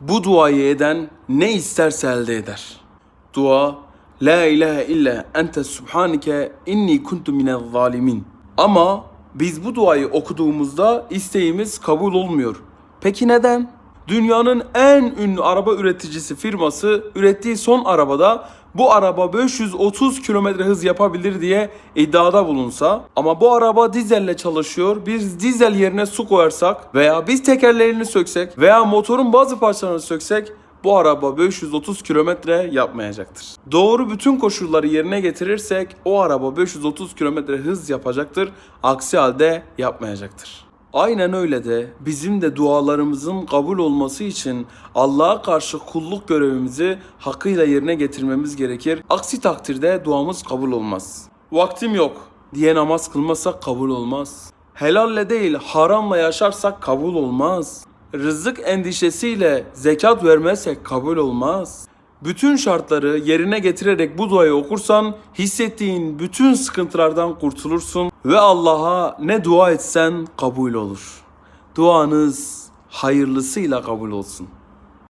Bu duayı eden ne isterse elde eder. Dua La ilahe illa ente subhanike inni kuntu minel zalimin. Ama biz bu duayı okuduğumuzda isteğimiz kabul olmuyor. Peki neden? Dünyanın en ünlü araba üreticisi firması ürettiği son arabada bu araba 530 kilometre hız yapabilir diye iddiada bulunsa ama bu araba dizelle çalışıyor. Biz dizel yerine su koyarsak veya biz tekerlerini söksek veya motorun bazı parçalarını söksek bu araba 530 kilometre yapmayacaktır. Doğru bütün koşulları yerine getirirsek o araba 530 kilometre hız yapacaktır. Aksi halde yapmayacaktır. Aynen öyle de bizim de dualarımızın kabul olması için Allah'a karşı kulluk görevimizi hakkıyla yerine getirmemiz gerekir. Aksi takdirde duamız kabul olmaz. Vaktim yok diye namaz kılmasak kabul olmaz. Helalle değil haramla yaşarsak kabul olmaz. Rızık endişesiyle zekat vermezsek kabul olmaz. Bütün şartları yerine getirerek bu duayı okursan hissettiğin bütün sıkıntılardan kurtulursun ve Allah'a ne dua etsen kabul olur. Duanız hayırlısıyla kabul olsun.